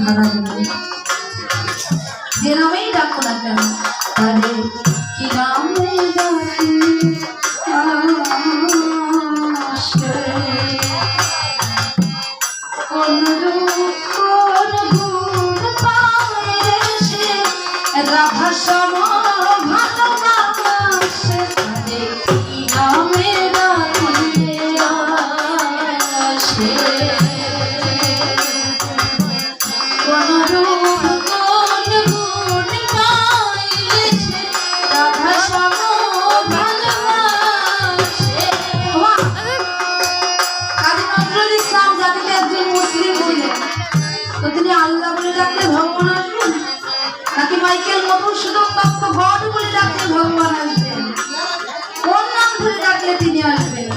ধারা দেবে যে নামেই ডাকো না কেন আরে কি নামে রাধা সম ভালোবাসে মাইকেল মধুসূদন দত্ত গড বলে ডাকলে ভগবান আসবেন কোন নাম ধরে ডাকলে তিনি আসবেন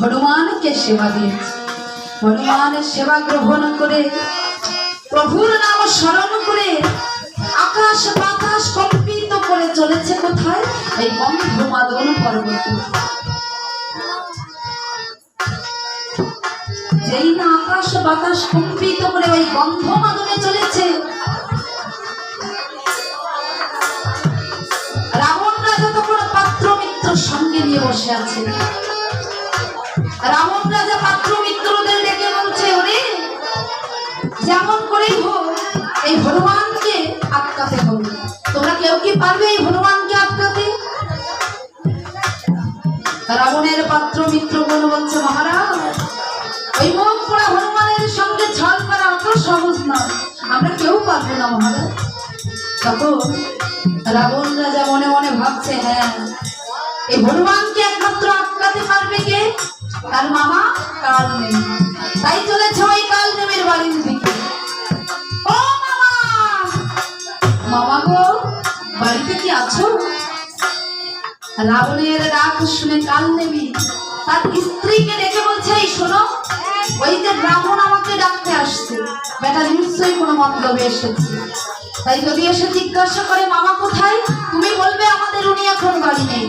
হনুমানকে সেবা দিয়েছে হনুমানের সেবা গ্রহণ করে, প্রভুর নাম স্মরণ করে আকাশ বাতাস কম্পিত করে চলেছে কোথায়? এই বন্ধ মাদন পর্বতে। যেই না আকাশ বাতাস কম্পিত করে ওই গন্ধ মাদনে চলেছে রাবণ রাজা তখন পাত্র মিত্র সঙ্গে নিয়ে বসে আছে রাবণ রাজা পাত্র মিত্রদের ডেকে বলছে, ওরে, যেমন করেই হোক এই হনুমানকে আটকাতে হবে। তোমরা কেউ কি পারবে এই হনুমানকে আটকাতে? রাবণের পাত্র মিত্রগণ বলছে, মহারাজ, ওই মুখ পড়া হনুমানের সঙ্গে ছল করা অত সহজ নয়। আমরা কেউ পারব না, মহারাজ। তখন রাবণ রাজা মনে মনে ভাবছে হ্যাঁ এই হনুমানকে একমাত্র কাল নেই তাই চলেছে ওই কাল নেমের বাড়ির দিকে। ও মামা! গো, বাড়িতে কি আছো? রাবণের ডাক শুনে কাল নেবি তার স্ত্রীকে ডেকে বলছে, এই শোনো, ওই যে রাবণ আমাকে ডাকতে আসছে। বেটা নিশ্চয়ই কোনো মতলবে এসেছে। তাই যদি এসে জিজ্ঞাসা করে, মামা কোথায়? তুমি বলবে আমাদের উনি এখন বাড়ি নেই।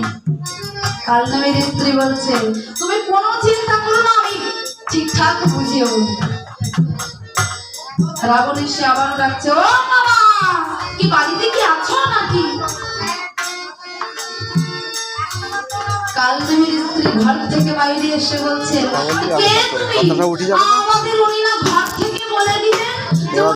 কাল কালনামের স্ত্রী বলছে, তুমি ঠিকঠাক বুঝিয়ে বলব রাবণ এসে আবার ডাকছে ও বাবা কি বাড়িতে কি আছো নাকি? কালনামের স্ত্রী ঘর থেকে বাইরে এসে বলছে কে তুমি? আমাদের উনি না? ঘর থেকে বলে দিলেন।